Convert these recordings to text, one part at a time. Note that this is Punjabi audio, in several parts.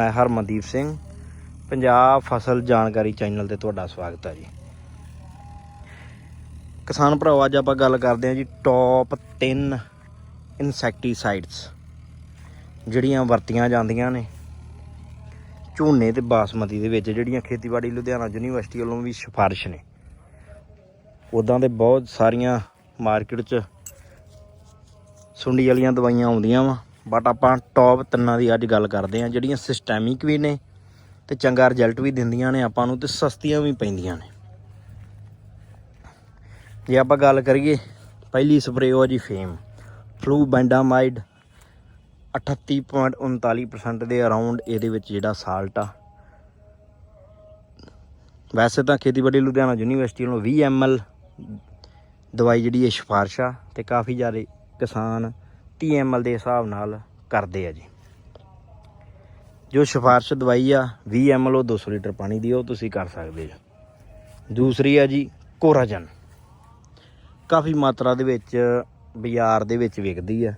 ਮੈਂ ਹਰਮਨਦੀਪ ਸਿੰਘ, ਪੰਜਾਬ ਫਸਲ ਜਾਣਕਾਰੀ ਚੈਨਲ ਤੇ ਤੁਹਾਡਾ ਸਵਾਗਤ ਹੈ ਜੀ। ਕਿਸਾਨ ਭਰਾਓ, ਅੱਜ ਆਪਾਂ ਗੱਲ ਕਰਦੇ ਹਾਂ ਜੀ ਟੌਪ 3 ਇਨਸੈਕਟੀਸਾਈਡਸ, ਜਿਹੜੀਆਂ ਵਰਤੀਆਂ ਜਾਂਦੀਆਂ ਨੇ। ਝੋਨੇ ਤੇ ਬਾਸਮਤੀ ਦੇ ਵਿੱਚ ਜਿਹੜੀਆਂ ਖੇਤੀਬਾੜੀ ਲੁਧਿਆਣਾ ਯੂਨੀਵਰਸਿਟੀ ਵੱਲੋਂ ਵੀ ਸਿਫਾਰਿਸ਼ ਨੇ। ਉਦਾਂ ਦੇ ਬਹੁਤ ਸਾਰੀਆਂ ਮਾਰਕੀਟ 'ਚ ਸੁੰਡੀ ਵਾਲੀਆਂ ਦਵਾਈਆਂ ਆਉਂਦੀਆਂ ਵਾ। ਬਟ ਆਪਾਂ ਟੌਪ ਤਿੰਨਾਂ ਦੀ ਅੱਜ ਗੱਲ ਕਰਦੇ ਹਾਂ, ਜਿਹੜੀਆਂ ਸਿਸਟੈਮਿਕ ਵੀ ਨੇ ਤੇ ਚੰਗਾ ਰਿਜ਼ਲਟ ਵੀ ਦਿੰਦੀਆਂ ਨੇ ਆਪਾਂ ਨੂੰ ਤੇ ਸਸਤੀਆਂ ਵੀ ਪੈਂਦੀਆਂ ਨੇ। ਜੇ ਆਪਾਂ ਗੱਲ ਕਰੀਏ, ਪਹਿਲੀ ਸਪਰੇਅ ਉਹ ਆ ਜੀ ਫੇਮ ਫਲੂ ਬੈਂਡਾਮਾਈਡ 38.39% ਦੇ ਅਰਾਊਂਡ ਇਹਦੇ ਵਿੱਚ ਜਿਹੜਾ ਸਾਲਟ ਆ। ਵੈਸੇ ਤਾਂ ਖੇਤੀਬਾੜੀ ਲੁਧਿਆਣਾ ਯੂਨੀਵਰਸਿਟੀ ਵੱਲੋਂ 20 ml ਦਵਾਈ ਜਿਹੜੀ ਇਹ ਸਿਫਾਰਿਸ਼ ਆ ਤੇ ਕਾਫੀ ਜ਼ਿਆਦਾ ਕਿਸਾਨ 30 ml ਦੇ ਹਿਸਾਬ ਨਾਲ ਕਰਦੇ ਆ ਜੀ। ਜੋ ਸਿਫਾਰਿਸ਼ ਦਵਾਈ ਆ 20 ml ਉਹ 200 ਲੀਟਰ ਪਾਣੀ ਦੀ, ਉਹ ਤੁਸੀਂ ਕਰ ਸਕਦੇ ਹੋ ਦੂਸਰੀ ਆ ਜੀ, ਕੋਰਾਜਨ। ਕਾਫੀ ਮਾਤਰਾ ਦੇ ਵਿੱਚ, ਬਾਜ਼ਾਰ ਦੇ ਵਿੱਚ ਵਿਕਦੀ ਆ।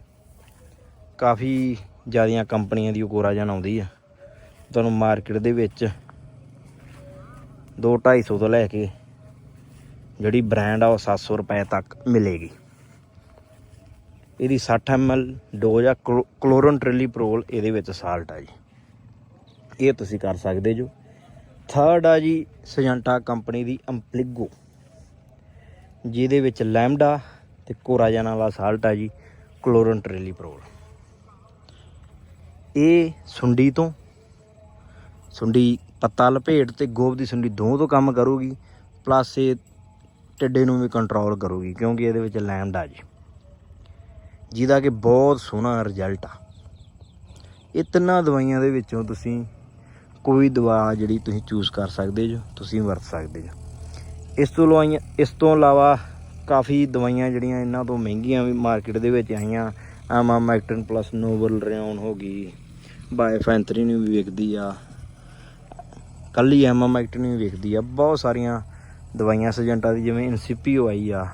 ਕਾਫੀ ਜ਼ਿਆਦੀਆਂ ਕੰਪਨੀਆਂ ਦੀ ਉਹ ਕੋਰਾਜਨ ਆਉਂਦੀ ਆ। ਤੁਹਾਨੂੰ ਮਾਰਕੀਟ ਦੇ ਵਿੱਚ 2 250 ਤੋਂ ਲੈ ਕੇ ਜਿਹੜੀ ਬ੍ਰਾਂਡ ਆ, ਉਹ 700 ਰੁਪਏ ਤੱਕ ਮਿਲੇਗੀ। ਇਹਦੀ 60 ml ਡੋਜ਼ ਆ ਕਲੋ- ਕਲੋਰਨ ਟ੍ਰਿਲੀਪਰੋਲ ਇਹਦੇ ਵਿੱਚ ਸਾਲਟ ਆ ਜੀ। ਇਹ ਤੁਸੀਂ ਕਰ ਸਕਦੇ ਜੋ। ਥਰਡ ਆ ਜੀ ਸਜੰਟਾ ਕੰਪਨੀ ਦੀ ਅੰਪਲਿਗੋ ਜਿਹਦੇ ਵਿੱਚ ਲੈਮਡਾ ਤੇ ਕੋਰਾਜਨ ਵਾਲਾ ਸਾਲਟ ਆ ਜੀ, ਕਲੋਰਨ ਟ੍ਰਿਲੀਪਰੋਲ। ਇਹ ਸੁੰਡੀ ਤੋਂ, ਸੁੰਡੀ ਪੱਤਾ ਲਪੇਟ ਤੇ ਗੋਬ ਦੀ ਸੁੰਡੀ ਦੋ ਤੋਂ ਕੰਮ ਕਰੂਗੀ ਪਲੱਸ ਇਹ ਟਿੱਡੇ ਨੂੰ ਵੀ ਕੰਟਰੋਲ ਕਰੂਗੀ, ਕਿਉਂਕਿ ਇਹਦੇ ਵਿੱਚ ਲੈਮਡਾ ਜੀ। ਜਿਹਦਾ ਕਿ ਬਹੁਤ ਸੋਹਣਾ ਰਿਜ਼ਲਟ ਆ। ਇਹ ਤਿੰਨਾਂ ਦਵਾਈਆਂ ਦੇ ਵਿੱਚੋਂ ਤੁਸੀਂ ਕੋਈ ਦਵਾ ਜਿਹੜੀ ਤੁਸੀਂ ਚੂਜ਼ ਕਰ ਸਕਦੇ ਜੋ, ਤੁਸੀਂ ਵਰਤ ਸਕਦੇ ਜੋ। ਇਸ ਤੋਂ ਲਵਾਈਆਂ, ਇਸ ਤੋਂ ਇਲਾਵਾ ਕਾਫੀ ਦਵਾਈਆਂ ਜਿਹੜੀਆਂ ਇਹਨਾਂ ਤੋਂ ਮਹਿੰਗੀਆਂ ਵੀ ਮਾਰਕੀਟ ਦੇ ਵਿੱਚ ਆਈਆਂ। ਆਮਾਮੈਕਟਨ ਪਲੱਸ ਨੋਵਲ ਰਿਆਨ ਹੋ ਗਈ ਬਾਇਫੈਂਥਰੀਨ ਵੀ ਵਿਕਦੀ ਆ। ਕੱਲੀ ਨੂੰ ਵੀ ਵਿਕਦੀ ਆ। ਬਹੁਤ ਸਾਰੀਆਂ ਦਵਾਈਆਂ, ਸਜੈਂਟਾ ਦੀ, ਜਿਵੇਂ ਇਨਸੀਪੀਓ ਆਈ ਆ।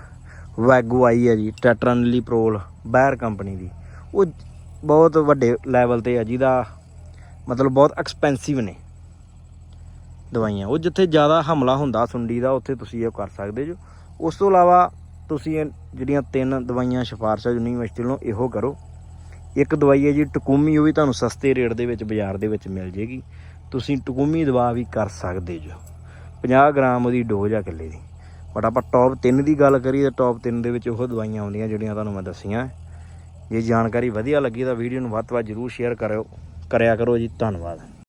ਵੈਗੋ ਆਈ ਹੈ ਜੀ ਟੈਟਰਨਲੀ ਪ੍ਰੋਲ ਬਾਇਰ ਕੰਪਨੀ ਦੀ। ਉਹ ਬਹੁਤ ਵੱਡੇ ਲੈਵਲ ਤੇ ਆ ਜਿਹਦਾ ਮਤਲਬ ਬਹੁਤ ਐਕਸਪੈਂਸਿਵ ਨੇ ਦਵਾਈਆਂ। ਉਹ ਜਿੱਥੇ ਜ਼ਿਆਦਾ ਹਮਲਾ ਹੁੰਦਾ ਸੁੰਡੀ ਦਾ, ਉੱਥੇ ਤੁਸੀਂ ਇਹ ਕਰ ਸਕਦੇ ਜੋ। ਉਸ ਤੋਂ ਇਲਾਵਾ ਤੁਸੀਂ ਇਹ ਜਿਹੜੀਆਂ ਤਿੰਨ ਦਵਾਈਆਂ ਸਿਫਾਰਸ਼ਾਂ ਯੂਨੀਵਰਸਿਟੀ ਵੱਲੋਂ, ਇਹੋ ਕਰੋ। ਇੱਕ ਦਵਾਈ ਹੈ ਜੀ ਟਕੂਮੀ ਉਹ ਵੀ ਤੁਹਾਨੂੰ ਸਸਤੇ ਰੇਟ ਦੇ ਵਿੱਚ, ਬਾਜ਼ਾਰ ਦੇ ਵਿੱਚ ਮਿਲ ਜੇਗੀ। ਤੁਸੀਂ ਟਕੂਮੀ ਦਵਾ ਵੀ ਕਰ ਸਕਦੇ ਜੋ। 50 ਗ੍ਰਾਮ ਉਹਦੀ ਡੋਜ਼ ਆ ਕਿੱਲੇ ਦੀ। ਬਟ ਆਪਾਂ ਟੌਪ 3 ਦੀ ਗੱਲ ਕਰੀਏ ਤਾਂ ਟੌਪ 3 ਦੇ ਵਿੱਚ ਉਹ ਦਵਾਈਆਂ ਆਉਂਦੀਆਂ ਜਿਹੜੀਆਂ ਤੁਹਾਨੂੰ ਮੈਂ ਦੱਸੀਆਂ। ਜੇ ਜਾਣਕਾਰੀ ਵਧੀਆ ਲੱਗੀ ਤਾਂ ਵੀਡੀਓ ਨੂੰ ਵੱਧ ਤੋਂ ਵੱਧ ਜ਼ਰੂਰ ਸ਼ੇਅਰ ਕਰਿਓ। ਕਰਿਆ ਕਰੋ ਜੀ, ਧੰਨਵਾਦ।